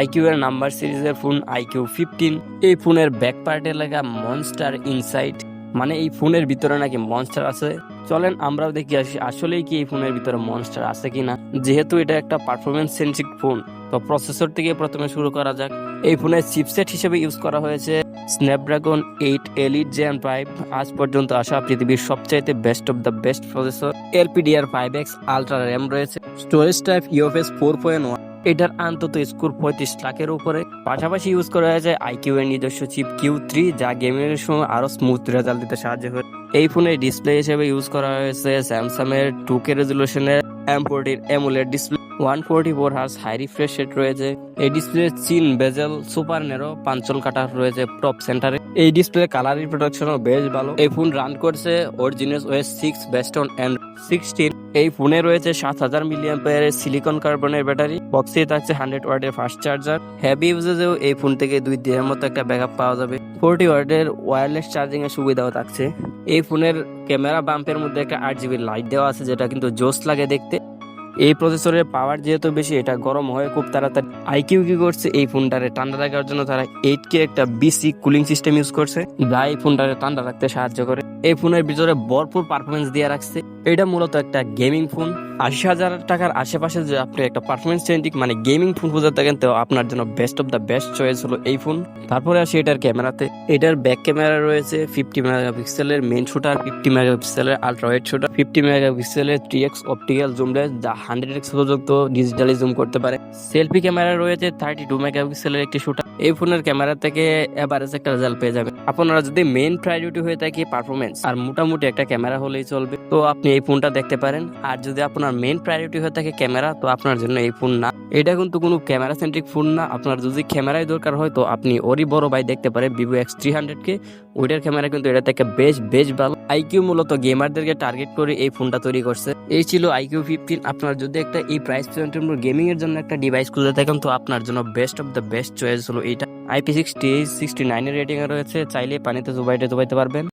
IQ এর number সিরিজের phone iQOO fifteen এই ফোনের ব্যাক পার্টে লেখা মনস্টার ইনসাইট মানে এই ফোনের ভিতরে নাকি মনস্টার আছে। চলেন আমরাও দেখি আসি, আসলেই কি এই ফোনের ভিতরে মনস্টার আছে কিনা। যেহেতু এটা একটা পারফরমেন্স সেন্সিক ফোন তো প্রসেসর থেকে প্রথমে শুরু করা যাক। এই ফোনের চিপসেট হিসেবে ইউজ করা হয়েছে। Snapdragon eight elite gen five আজ পর্যন্ত আসা পৃথিবীর সবচাইতে best of the best processor LPDDR five X ultra RAM রয়েছে। Storage type UFS four point one এটার অন্তত স্কোর পঁয়ত্রিশ লাখের উপরে। পাশাপাশি ইউজ করা হয়েছে আইকিউ এর নিজস্ব চিপ কিউ থ্রি যা গেমিং এর সময় আরও স্মুথ রেজাল্ট দিতে সাহায্য করে। এই ফোনের ডিসপ্লে হিসেবে ইউজ করা হয়েছে স্যামসাং এর টু কে রেজলিউশনের M ফোরটির AMOLED display one forty four hertz high refresh rate রয়েছে। এই ডিসপ্লে চিন বেজেল সুপার নেরো পাঞ্চল কাটার রয়েছে টপ সেন্টারে এই ডিসপ্লে কালার রিপ্রোডাকশনও বেশ ভালো। এই ফোন রান করছে original OS six based on and sixteen এই ফোনে রয়েছে সাত হাজার মিলিয়ান পেয়ারের সিলিকন কার্বনের ব্যাটারি বক্সে থাকছে হান্ড্রেড ওয়ার্ডের ফাস্ট চার্জার হেভি ইউজেজেও এই ফোন থেকে দুই দিনের মতো একটা ব্যাকআপ পাওয়া যাবে। ফোরটি ওয়ার্ডের ওয়্যারলেস চার্জিং এর সুবিধাও থাকছে। এই ফোনের ক্যামেরা বাম্পের মধ্যে একটা আট জিবি লাইট দেওয়া আছে, যেটা কিন্তু জোস লাগে দেখতে। এই প্রসেসরের পাওয়ার যেহেতু বেশি, এটা গরম হয়ে খুব তাড়াতাড়ি আইকিউ কি করছে? এই ফোনটারে ঠান্ডা রাখার জন্য তারা এইট কে একটা বিসি কুলিং সিস্টেম ইউজ করছে। যা এই ফোনটারে ঠান্ডা রাখতে সাহায্য করে। এই ফোনের ভিতরে ভরপুর পারফরমেন্স দিয়ে রাখছে। এটা মূলত একটা গেমিং ফোন আশি হাজার টাকার আশেপাশে যে আপনি একটা পারফরমেন্স সেন্টিক মানে গেমিং ফোন খুঁজে থাকেন, তো আপনার জন্য best of the best choice হলো এই ফোন তারপরে আসি এটার ক্যামেরাতে এটার ব্যাক ক্যামেরা রয়েছে ফিফটি মেগা মেগাপিক্সেলের মেন শুটার ফিফটি মেগাপিক্সেলের ultra wide shooter fifty mega মেগাপিক্সেলের three X optical zoom lens যা হান্ড্রেড এক্স পর্যন্ত ডিজিটালি জুম করতে পারে। সেলফি ক্যামেরা রয়েছে থার্টি টু মেগা মেগাপিক্সেলের একটি শুটার এই ফোনের ক্যামেরা থেকে এভারেজ একটা রেজাল্ট পেয়ে যাবেন। আপনারা যদি মেইন প্রায়োরিটি হয়ে থাকে পারফরমেন্স আর মোটামুটি একটা ক্যামেরা হলেই চলবে। তো আপনি এই ফোনটা দেখতে পারেন। আর যদি আপনার মেইন প্রায়োরিটি হয়ে থাকে ক্যামেরা তো আপনার জন্য এই ফোন না। এটা কিন্তু কোনো ক্যামেরা সেন্ট্রিক ফোন না। আপনার যদি ক্যামেরাই দরকার হয়, তো আপনি ওরই বড় ভাই দেখতে পারেন ভিভো এক্স থ্রি হান্ড্রেড কে। ওইটার ক্যামেরা কিন্তু এটা থেকে বেশ বেশ ভালো। আইকিউ মূলত গেমারদেরকে টার্গেট করে এই ফোনটা তৈরি করছে। এই ছিল আইকিউ ফিফটিন আপনার যদি একটা এই প্রাইস পয়েন্টের গেমিং এর জন্য একটা ডিভাইস খুঁজে থাকেন, তো আপনার জন্য best of the best choice হলো এইটা। আইপি সিক্সটি সিক্সটি নাইনের রেটিংয়ে রয়েছে। চাইলে পানিতে জুবাইতে জুবাইতে পারবেন।